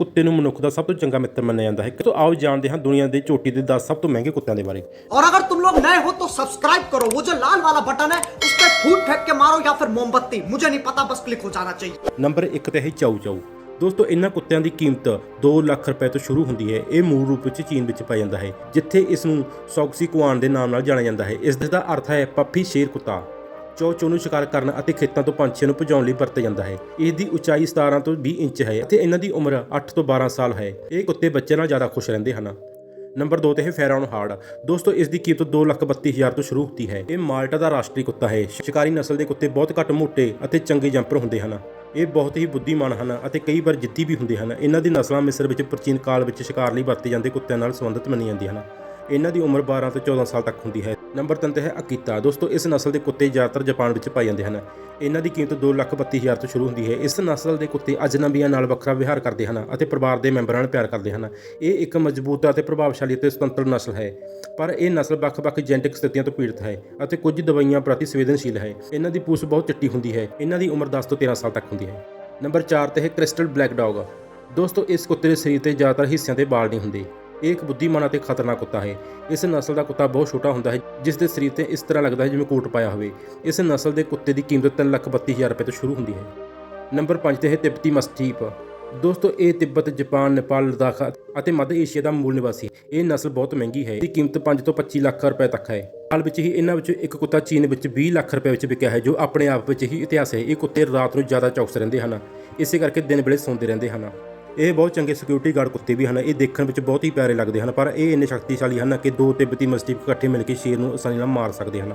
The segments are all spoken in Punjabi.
ਕੁੱਤੇ ਨੂੰ ਮਨੁੱਖ ਦਾ ਸਭ ਤੋਂ ਚੰਗਾ ਮਿੱਤਰ ਮੰਨਿਆ ਜਾਂਦਾ ਹੈ ਸੋ ਆਓ ਜਾਣਦੇ ਹਾਂ ਦੁਨੀਆ ਦੇ ਚੋਟੀ ਦੇ 10 ਸਭ ਤੋਂ ਮਹਿੰਗੇ ਕੁੱਤਿਆਂ ਦੇ ਬਾਰੇ और अगर तुम लोग नए हो तो सब्सक्राइब करो वो जो लाल वाला बटन है उस पर फूट फेंक के मारो या फिर मोमबत्ती मुझे नहीं पता बस क्लिक हो जाना चाहिए ਨੰਬਰ 1 ਤੇ ਹੈ ਚਾਊ ਚਾਊ ਦੋਸਤੋ ਇਹਨਾਂ ਕੁੱਤਿਆਂ ਦੀ ਕੀਮਤ 2 ਲੱਖ ਰੁਪਏ ਤੋਂ ਸ਼ੁਰੂ ਹੁੰਦੀ ਹੈ ਇਹ ਮੂਲ ਰੂਪ ਵਿੱਚ ਚੀਨ ਵਿੱਚ ਪਾਇਆ ਜਾਂਦਾ ਹੈ ਜਿੱਥੇ ਇਸ ਨੂੰ ਸੌਕਸੀ ਕੁਆਨ ਦੇ ਨਾਮ ਨਾਲ ਜਾਣਿਆ ਜਾਂਦਾ ਹੈ ਇਸ ਦਾ ਅਰਥ ਹੈ ਪੱਫੀ ਸ਼ੇਰ ਕੁੱਤਾ ਚੋ ਨੂੰ ਸ਼ਿਕਾਰ ਕਰਨ ਅਤੇ ਖੇਤਾਂ ਤੋਂ ਪੰਛੀਆਂ ਨੂੰ ਭਜਾਉਣ ਲਈ ਵਰਤਿਆ ਜਾਂਦਾ ਹੈ। ਇਸ ਦੀ ਉਚਾਈ 17 ਤੋਂ 20 ਇੰਚ ਹੈ ਅਤੇ ਇਹਨਾਂ ਦੀ ਉਮਰ 8 ਤੋਂ 12 ਸਾਲ ਹੈ। ਇਹ ਕੁੱਤੇ ਬੱਚਿਆਂ ਨਾਲ ਜ਼ਿਆਦਾ ਖੁਸ਼ ਰਹਿੰਦੇ ਹਨ। ਨੰਬਰ 2 ਤੇ ਹੈ ਫੈਰਾਨ ਹਾਰਡ। ਦੋਸਤੋ, ਇਸ ਦੀ ਕੀਮਤ 232000 ਤੋਂ ਸ਼ੁਰੂ ਹੁੰਦੀ ਹੈ। ਇਹ ਮਾਲਟਾ ਦਾ ਰਾਸ਼ਟਰੀ ਕੁੱਤਾ ਹੈ। ਸ਼ਿਕਾਰੀ ਨਸਲ ਦੇ ਕੁੱਤੇ ਬਹੁਤ ਘੱਟ ਮੋਟੇ ਅਤੇ ਚੰਗੇ ਜੰਪਰ ਹੁੰਦੇ ਹਨ। ਇਹ ਬਹੁਤ ਹੀ ਬੁੱਧੀਮਾਨ ਹਨ ਅਤੇ ਕਈ ਵਾਰ ਜਿੱਦੀ ਵੀ ਹੁੰਦੇ ਹਨ। ਇਹਨਾਂ ਦੀ ਨਸਲਾਂ ਮਿਸਰ ਵਿੱਚ ਪ੍ਰਾਚੀਨ ਕਾਲ ਵਿੱਚ ਸ਼ਿਕਾਰ ਲਈ ਵਰਤੇ ਜਾਂਦੇ ਕੁੱਤਿਆਂ ਨਾਲ ਸੰਬੰਧਿਤ ਮੰਨੀਆਂ ਜਾਂਦੀਆਂ ਹਨ। ਇਹਨਾਂ ਦੀ ਉਮਰ 12 ਤੋਂ 14 ਸਾਲ ਤੱਕ ਹੁੰਦੀ ਹੈ। ਨੰਬਰ 3 ਤੇ ਹੈ ਅਕੀਤਾ। ਦੋਸਤੋ, ਇਸ ਨਸਲ ਦੇ ਕੁੱਤੇ ਜ਼ਿਆਦਾਤਰ ਜਾਪਾਨ ਵਿੱਚ ਪਾਏ ਜਾਂਦੇ ਹਨ। ਇਹਨਾਂ ਦੀ ਕੀਮਤ 232000 ਤੋਂ ਸ਼ੁਰੂ ਹੁੰਦੀ ਹੈ। ਇਸ ਨਸਲ ਦੇ ਕੁੱਤੇ ਅਜਨਬੀਆਂ ਨਾਲ ਵੱਖਰਾ ਵਿਹਾਰ ਕਰਦੇ ਹਨ ਅਤੇ ਪਰਿਵਾਰ ਦੇ ਮੈਂਬਰਾਂ ਨਾਲ ਪਿਆਰ ਕਰਦੇ ਹਨ। ਇਹ ਇੱਕ ਮਜ਼ਬੂਤ ਅਤੇ ਪ੍ਰਭਾਵਸ਼ਾਲੀ ਅਤੇ ਸੁਤੰਤਰ ਨਸਲ ਹੈ, ਪਰ ਇਹ ਨਸਲ ਵੱਖ-ਵੱਖ ਜੈਨੇਟਿਕ ਸਥਿਤੀਆਂ ਤੋਂ ਪੀੜਤ ਹੈ ਅਤੇ ਕੁਝ ਦਵਾਈਆਂ ਪ੍ਰਤੀ ਸੰਵੇਦਨਸ਼ੀਲ ਹੈ। ਇਹਨਾਂ ਦੀ ਪੂਛ ਬਹੁਤ ਚਿੱਟੀ ਹੁੰਦੀ ਹੈ। ਇਹਨਾਂ ਦੀ ਉਮਰ 10 ਤੋਂ 13 ਸਾਲ ਤੱਕ ਹੁੰਦੀ ਹੈ। ਨੰਬਰ 4 ਤੇ ਹੈ ਕ੍ਰਿਸਟਲ ਬਲੈਕ ਡੌਗ। ਦੋਸਤੋ, ਇਸ ਕੁੱਤੇ ਦੇ ਸਰੀਰ ਤੇ ਜ਼ਿਆਦਾਤਰ ਹਿੱਸਿਆਂ ਤੇ ਵਾਲ ਨਹੀਂ ਹੁੰਦੇ। ਇਹ ਇੱਕ ਬੁੱਧੀਮਾਨ ਅਤੇ ਖਤਰਨਾਕ ਕੁੱਤਾ ਹੈ। ਇਸ ਨਸਲ ਦਾ ਕੁੱਤਾ ਬਹੁਤ ਛੋਟਾ ਹੁੰਦਾ ਹੈ ਜਿਸ ਦੇ ਸਰੀਰ ਤੇ ਇਸ ਤਰ੍ਹਾਂ ਲੱਗਦਾ ਹੈ ਜਿਵੇਂ ਕੋਟ ਪਾਇਆ ਹੋਵੇ। ਇਸ ਨਸਲ ਦੇ ਕੁੱਤੇ ਦੀ ਕੀਮਤ 332000 ਰੁਪਏ ਤੋਂ ਸ਼ੁਰੂ ਹੁੰਦੀ ਹੈ। ਨੰਬਰ 5 ਤੇ ਹੈ ਤਿੱਬਤੀ ਮਸਟੀਪ ਦੋਸਤੋ, ਇਹ ਤਿੱਬਤ, ਜਾਪਾਨ, ਨੇਪਾਲ, ਲਦਾਖ ਅਤੇ ਮੱਧ ਏਸ਼ੀਆ ਦਾ ਮੂਲ ਨਿਵਾਸੀ ਇਹ ਨਸਲ ਬਹੁਤ ਮਹਿੰਗੀ ਹੈ। ਇਹਦੀ ਕੀਮਤ 5 ਤੋਂ 25 ਲੱਖ ਰੁਪਏ ਤੱਕ ਹੈ। ਹਾਲ ਵਿੱਚ ਹੀ ਇਹਨਾਂ ਵਿੱਚੋਂ ਇੱਕ ਕੁੱਤਾ ਚੀਨ ਵਿੱਚ 20 ਲੱਖ ਰੁਪਏ ਵਿੱਚ ਵਿਕਿਆ ਹੈ, ਜੋ ਆਪਣੇ ਆਪ ਵਿੱਚ ਹੀ ਇਤਿਹਾਸ ਹੈ। ਇਹ ਕੁੱਤੇ ਰਾਤ ਨੂੰ ਜ਼ਿਆਦਾ ਚੌਕਸ ਰਹਿੰਦੇ ਹਨ। ਇਸੇ ਕਰਕੇ ਦਿਨ ਵੇਲੇ ਸੌਂਦੇ ਰਹਿੰਦੇ ਹਨ। ਇਹ ਬਹੁਤ ਚੰਗੇ ਸਿਕਿਉਰਿਟੀ ਗਾਰਡ ਕੁੱਤੇ ਵੀ ਹਨ। ਇਹ ਦੇਖਣ ਵਿੱਚ ਬਹੁਤ ਹੀ ਪਿਆਰੇ ਲੱਗਦੇ ਹਨ, ਪਰ ਇਹ ਇੰਨੇ ਸ਼ਕਤੀਸ਼ਾਲੀ ਹਨ ਕਿ ਦੋ ਤਿੱਬਤੀ ਮਸਟੀਪ ਇਕੱਠੇ ਮਿਲ ਕੇ ਸ਼ੇਰ ਨੂੰ ਆਸਾਨੀ ਨਾਲ ਮਾਰ ਸਕਦੇ ਹਨ।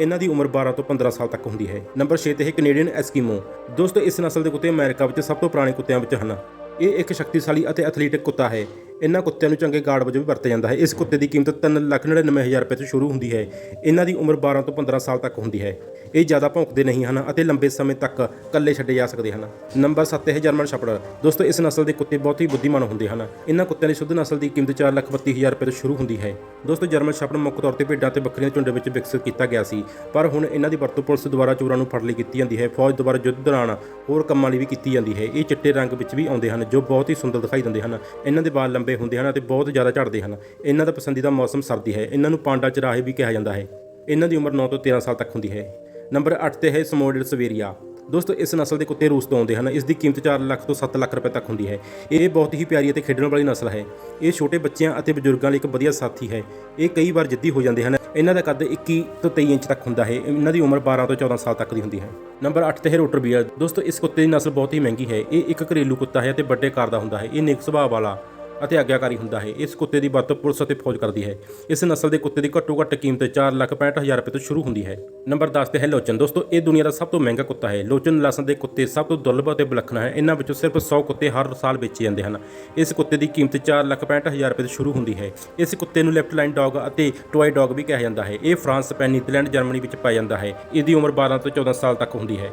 ਇਹਨਾਂ ਦੀ ਉਮਰ 12 ਤੋਂ 15 ਸਾਲ ਤੱਕ ਹੁੰਦੀ ਹੈ। ਨੰਬਰ 6 ਤੇ ਹੈ ਕੈਨੇਡੀਅਨ ਐਸਕੀਮੋ ਦੋਸਤੋ, ਇਸ ਨਸਲ ਦੇ ਕੁੱਤੇ ਅਮਰੀਕਾ ਵਿੱਚ ਸਭ ਤੋਂ ਪੁਰਾਣੇ ਕੁੱਤਿਆਂ ਵਿੱਚ ਹਨ। ਇਹ ਇੱਕ ਸ਼ਕਤੀਸ਼ਾਲੀ ਅਤੇ ਐਥਲੀਟਿਕ ਕੁੱਤਾ ਹੈ। ਇਹਨਾਂ ਕੁੱਤਿਆਂ ਨੂੰ ਚੰਗੇ ਗਾਰਡ ਵਜੋਂ ਵੀ ਵਰਤਿਆ ਜਾਂਦਾ ਹੈ। ਇਸ ਕੁੱਤੇ ਦੀ ਕੀਮਤ 399000 ਰੁਪਏ ਤੋਂ ਸ਼ੁਰੂ ਹੁੰਦੀ ਹੈ। ਇਹਨਾਂ ਦੀ ਉਮਰ 12 ਤੋਂ 15 ਸਾਲ ਤੱਕ ਹੁੰਦੀ ਹੈ। ਇਹ ਜ਼ਿਆਦਾ ਭੌਂਕਦੇ ਨਹੀਂ ਹਨ ਅਤੇ ਲੰਬੇ ਸਮੇਂ ਤੱਕ ਇਕੱਲੇ ਛੱਡੇ ਜਾ ਸਕਦੇ ਹਨ। ਨੰਬਰ 7 ਹੈ ਜਰਮਨ ਸ਼ੈਪਰਡ। ਦੋਸਤੋ, ਇਸ ਨਸਲ ਦੇ ਕੁੱਤੇ ਬਹੁਤ ਹੀ ਬੁੱਧੀਮਾਨ ਹੁੰਦੇ ਹਨ। ਇਹਨਾਂ ਕੁੱਤਿਆਂ ਦੀ ਸ਼ੁੱਧ ਨਸਲ ਦੀ ਕੀਮਤ 432000 ਰੁਪਏ ਤੋਂ ਸ਼ੁਰੂ ਹੁੰਦੀ ਹੈ। ਦੋਸਤੋ ਜਰਮਨ ਸ਼ੈਪਰਡ ਮੁੱਖ ਤੌਰ ਤੇ ਭੇਡਾਂ ਤੇ ਬੱਕਰੀਆਂ ਦੇ ਝੁੰਡ ਵਿੱਚ ਵਿਕਸਿਤ ਕੀਤਾ ਗਿਆ ਸੀ। ਪਰ ਹੁਣ ਇਹਨਾਂ ਦੀ ਵਰਤੋਂ ਪੁਲਿਸ ਦੁਆਰਾ ਚੋਰਾਂ ਨੂੰ ਫੜ ਲਈ ਕੀਤੀ ਜਾਂਦੀ ਹੈ। ਫੌਜ ਦੁਆਰਾ ਯੁੱਧ ਦੌਰਾਨ ਹੋਰ ਕੰਮਾਂ ਲਈ ਵੀ ਕੀਤੀ ਜਾਂਦੀ ਹੈ। ਇਹ ਚਿੱਟੇ ਰੰਗ ਵਿੱਚ ਵੀ ਆਉਂਦੇ ਹਨ, ਜੋ ਬਹੁਤ ਹੀ ਸੁੰਦਰ ਦਿਖਾਈ ਦਿੰਦੇ ਹਨ। ਇਹਨਾਂ ਦੇ ਵਾਲ ਲੰਬੇ ਹੁੰਦੇ ਹਨ ਅਤੇ ਬਹੁਤ ਜ਼ਿਆਦਾ ਝੜਦੇ ਹਨ। ਇਹਨਾਂ ਦਾ ਪਸੰਦੀਦਾ ਮੌਸਮ ਸਰਦੀ ਹੈ। ਇਹਨਾਂ ਨੂੰ ਪਾਂਡਾ ਚਰਾਹੇ ਵੀ ਕਿਹਾ ਜਾਂਦਾ ਹੈ। ਇਹਨਾਂ ਦੀ ਉਮਰ 9 ਤੋਂ 13 ਸਾਲ ਤੱਕ ਹੁੰਦੀ ਹੈ। ਨੰਬਰ 8 ਤੇ ਹੈ ਸਮੋਡਲ ਸਵੇਰੀਆ। ਦੋਸਤੋ, ਇਸ ਨਸਲ ਦੇ ਕੁੱਤੇ ਰੂਸ ਤੋਂ ਆਉਂਦੇ ਹਨ। ਇਸ ਦੀ ਕੀਮਤ 4 ਲੱਖ ਤੋਂ 7 ਲੱਖ ਰੁਪਏ ਤੱਕ ਹੁੰਦੀ ਹੈ। ਇਹ ਬਹੁਤ ਹੀ ਪਿਆਰੀ ਅਤੇ ਖੇਡਣ ਵਾਲੀ ਨਸਲ ਹੈ। ਇਹ ਛੋਟੇ ਬੱਚਿਆਂ ਅਤੇ ਬਜ਼ੁਰਗਾਂ ਲਈ ਇੱਕ ਵਧੀਆ ਸਾਥੀ ਹੈ। ਇਹ ਕਈ ਵਾਰ ਜਿੱਦੀ ਹੋ ਜਾਂਦੇ ਹਨ। ਇਹਨਾਂ ਦਾ ਕੱਦ 21 ਤੋਂ 23 ਇੰਚ ਤੱਕ ਹੁੰਦਾ ਹੈ। ਇਹਨਾਂ ਦੀ ਉਮਰ 12 ਤੋਂ 14 ਸਾਲ ਤੱਕ ਦੀ ਹੁੰਦੀ ਹੈ। ਨੰਬਰ 8 ਤੇ ਹੈ ਰੋਟਰ ਬੀਅਰ। ਦੋਸਤੋ, ਇਸ ਕੁੱਤੇ ਦੀ ਨਸਲ ਬਹੁਤ ਹੀ ਮਹਿੰਗੀ ਹੈ। ਇਹ ਇੱਕ ਘਰੇਲੂ ਕੁੱਤਾ ਹੈ ਅਤੇ ਵੱਡੇ ਕਾਰ ਦਾ ਹੁੰਦਾ ਹੈ। ਇਹ ਨੇਕ ਸੁਭਾਅ ਵਾਲਾ ਅਤੇ ਆਗਿਆਕਾਰੀ ਹੁੰਦਾ ਹੈ। ਇਸ ਕੁੱਤੇ ਦੀ ਵਰਤੋਂ ਪੁਲਿਸ ਅਤੇ ਫੌਜ ਕਰਦੀ ਹੈ। ਇਸ ਨਸਲ ਦੇ ਕੁੱਤੇ ਦੀ ਘੱਟੋ ਘੱਟ ਕੀਮਤ 465000 ਰੁਪਏ ਤੋਂ ਸ਼ੁਰੂ ਹੁੰਦੀ ਹੈ। ਨੰਬਰ 10 ਤੇ ਹੈ ਲੋਚਨ। ਦੋਸਤੋ, ਇਹ ਦੁਨੀਆ ਦਾ ਸਭ ਤੋਂ ਮਹਿੰਗਾ ਕੁੱਤਾ ਹੈ। ਲੋਚਨ ਨਸਲ ਦੇ ਕੁੱਤੇ ਸਭ ਤੋਂ ਦੁਰਲਭ ਅਤੇ ਵਿਲੱਖਣ ਹੈ। ਇਹਨਾਂ ਵਿੱਚੋਂ ਸਿਰਫ 100 ਕੁੱਤੇ ਹਰ ਸਾਲ ਵੇਚੇ ਜਾਂਦੇ ਹਨ। ਇਸ ਕੁੱਤੇ ਦੀ ਕੀਮਤ 465000 ਰੁਪਏ ਤੋਂ ਸ਼ੁਰੂ ਹੁੰਦੀ ਹੈ। ਇਸ ਕੁੱਤੇ ਨੂੰ ਲੈਫਟ ਲਾਈਨ ਡੌਗ ਅਤੇ ਟੋਏ ਡੌਗ ਵੀ ਕਿਹਾ ਜਾਂਦਾ ਹੈ। ਇਹ ਫਰਾਂਸ, ਸਪੇਨ, ਨੀਦਰਲੈਂਡ, ਜਰਮਨੀ ਵਿੱਚ ਪਾਇਆ ਜਾਂਦਾ ਹੈ। ਇਹਦੀ ਉਮਰ 12 ਤੋਂ 14 ਸਾਲ ਤੱਕ ਹੁੰਦੀ ਹੈ।